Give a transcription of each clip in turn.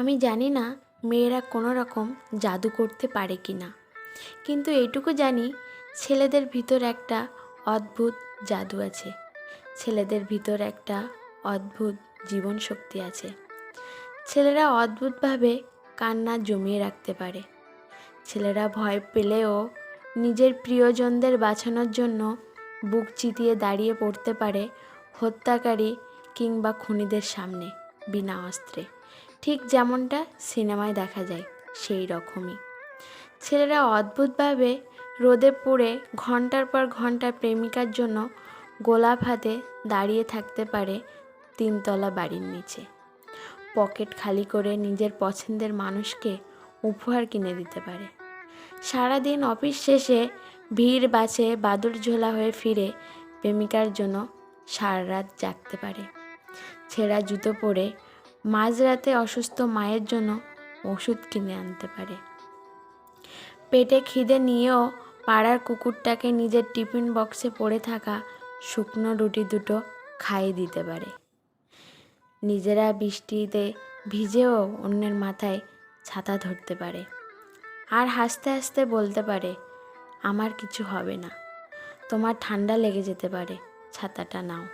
আমি জানি না মেয়েরা কোনো রকম জাদু করতে পারে কি না। কিন্তু এইটুকু জানি, ছেলেদের ভিতর একটা অদ্ভুত জাদু আছে। ছেলেদের ভিতর একটা অদ্ভুত জীবন শক্তি আছে। ছেলেরা অদ্ভুতভাবে কান্না জমিয়ে রাখতে পারে। ছেলেরা ভয় পেলেও নিজের প্রিয়জনদের বাঁচানোর জন্য বুক চিতিয়ে দাঁড়িয়ে পড়তে পারে হত্যাকারী কিংবা খুনিদের সামনে, বিনা অস্ত্রে। ঠিক যেমনটা সিনেমায় দেখা যায়, সেই রকমই। ছেলেরা অদ্ভুতভাবে রোদে পুড়ে ঘণ্টার পর ঘণ্টা প্রেমিকার জন্য গোলাপ হাতে দাঁড়িয়ে থাকতে পারে তিনতলা বাড়ির নিচে। পকেট খালি করে নিজের পছন্দের মানুষকে উপহার কিনে দিতে পারে। সারাদিন অফিস শেষে ভিড় বাসে বাদুর ঝোলা হয়ে ফিরে প্রেমিকার জন্য সারা রাত জাগতে পারে। ছেঁড়া জুতো পরে মাঝরাতে অসুস্থ মায়ের জন্য ওষুধ কিনে আনতে পারে। পেটে খিদে নিয়েও পাড়ার কুকুরটাকে নিজের টিফিন বক্সে পড়ে থাকা শুকনো রুটি দুটো খাইয়ে দিতে পারে। নিজেরা বৃষ্টিতে ভিজেও অন্যের মাথায় ছাতা ধরতে পারে। আর হাসতে হাসতে বলতে পারে, আমার কিছু হবে না। তোমার ঠান্ডা লেগে যেতে পারে। ছাতাটা নাও।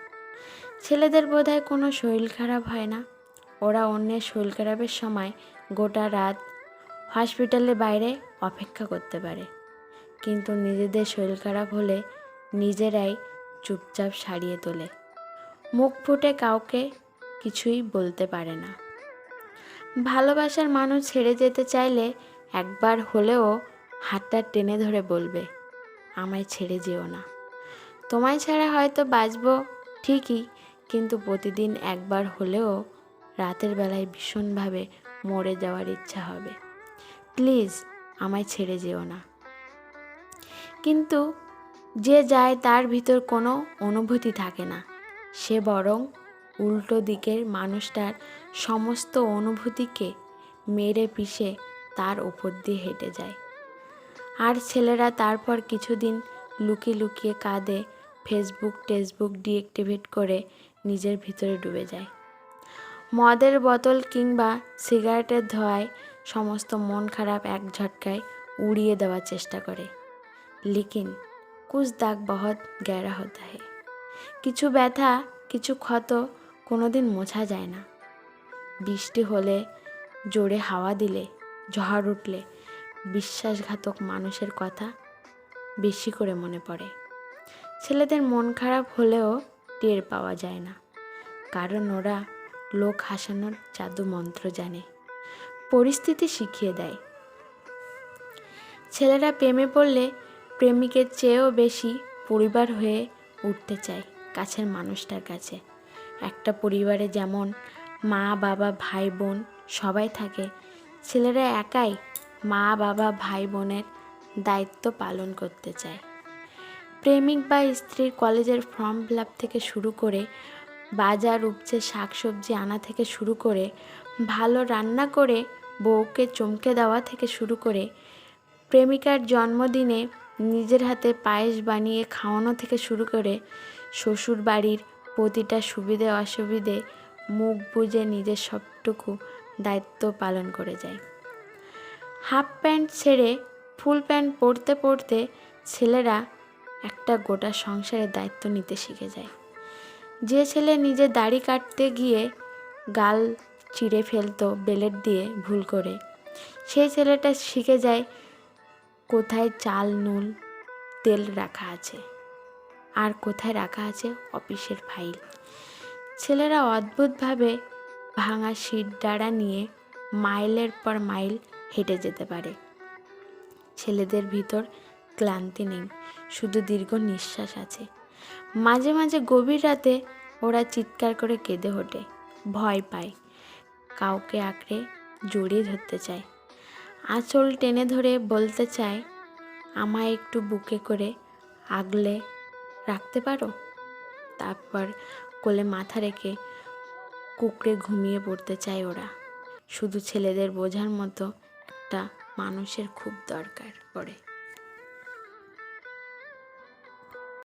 ছেলেদের বোধহয় কোনো শরীর খারাপ হয় না। ওরা অন্যের শরীর খারাপের সময় গোটা রাত হসপিটালের বাইরে অপেক্ষা করতে পারে। কিন্তু নিজেদের শরীর খারাপ হলে নিজেরাই চুপচাপ সারিয়ে তোলে। মুখ ফুটে কাউকে কিছুই বলতে পারে না। ভালোবাসার মানুষ ছেড়ে যেতে চাইলে একবার হলেও হাতটা টেনে ধরে বলবে, আমায় ছেড়ে যেও না। তোমায় ছাড়া হয়তো বাঁচবো ঠিকই, কিন্তু প্রতিদিন একবার হলেও রাতের বেলায় ভীষণভাবে মরে যাওয়ার ইচ্ছা হবে। প্লিজ, আমায় ছেড়ে যেও না। কিন্তু যে যায় তার ভিতর কোনো অনুভূতি থাকে না। সে বরং উল্টো দিকের মানুষটার সমস্ত অনুভূতিকে মেরে পিষে তার ওপর দিয়ে হেঁটে যায়। আর ছেলেরা তারপর কিছুদিন লুকিয়ে লুকিয়ে কাঁদে, ফেসবুক টেসবুক ডিএক্টিভেট করে নিজের ভিতরে ডুবে যায়। মদের বোতল কিংবা সিগারেটের ধোঁয়ায় সমস্ত মন খারাপ এক ঝটকায় উড়িয়ে দেওয়ার চেষ্টা করে। লিকিন কুছ দাগ বহুত গ্যারা হতা হে কিছু ব্যথা, কিছু ক্ষত কোনোদিন মোছা যায় না। বৃষ্টি হলে, জোরে হাওয়া দিলে, ঝড় উঠলে বিশ্বাসঘাতক মানুষের কথা বেশি করে মনে পড়ে। ছেলেদের মন খারাপ হলেও টের পাওয়া যায় না। কারণ ওরা লোক হাসানোর জাদু মন্ত্র জানে, পরিস্থিতি শিখিয়ে দেয়। ছেলেরা প্রেমে পড়লে প্রেমিকের চেয়েও বেশি পরিবার হয়ে উঠতে চায় কাছের মানুষটার কাছে। একটা পরিবারে যেমন মা, বাবা, ভাই, বোন সবাই থাকে, ছেলেরা একাই মা, বাবা, ভাই, বোনের দায়িত্ব পালন করতে চায়। প্রেমিক বা স্ত্রীর কলেজের ফর্ম ফিল থেকে শুরু করে বাজার উপচে শাকসবজি আনা থেকে শুরু করে ভালো রান্না করে বউকে চমকে দেওয়া থেকে শুরু করে প্রেমিকার জন্মদিনে নিজের হাতে পায়েস বানিয়ে খাওয়ানো থেকে শুরু করে শ্বশুর বাড়ির প্রতিটা সুবিধে অসুবিধে মুখ বুঝে নিজের সবটুকু দায়িত্ব পালন করে যায়। হাফ প্যান্ট ছেড়ে ফুল প্যান্ট পরতে পরতে ছেলেরা একটা গোটা সংসারের দায়িত্ব নিতে শিখে যায়। যে ছেলে নিজের দাড়ি কাটতে গিয়ে গাল চিড়ে ফেলতো বেলেট দিয়ে ভুল করে, সেই ছেলেটা শিখে যায় কোথায় চাল, নুন, তেল রাখা আছে আর কোথায় রাখা আছে অফিসের ফাইল। ছেলেরা অদ্ভুতভাবে ভাঙা সিট ডাড়া নিয়ে মাইলের পর মাইল হেঁটে যেতে পারে। ছেলেদের ভিতর ক্লান্তি নেই, শুধু দীর্ঘ নিঃশ্বাস আছে। মাঝে মাঝে গভীর রাতে ওরা চিৎকার করে কেঁদে ওঠে, ভয় পায়, কাউকে আঁকড়ে জড়িয়ে ধরতে চায়। আঁচল টেনে ধরে বলতে চায়, আমায় একটু বুকে করে আগলে রাখতে পারো? তারপর কোলে মাথা রেখে কুকড়ে ঘুমিয়ে পড়তে চায় ওরা। শুধু ছেলেদের বোঝার মতো একটা মানুষের খুব দরকার পড়ে।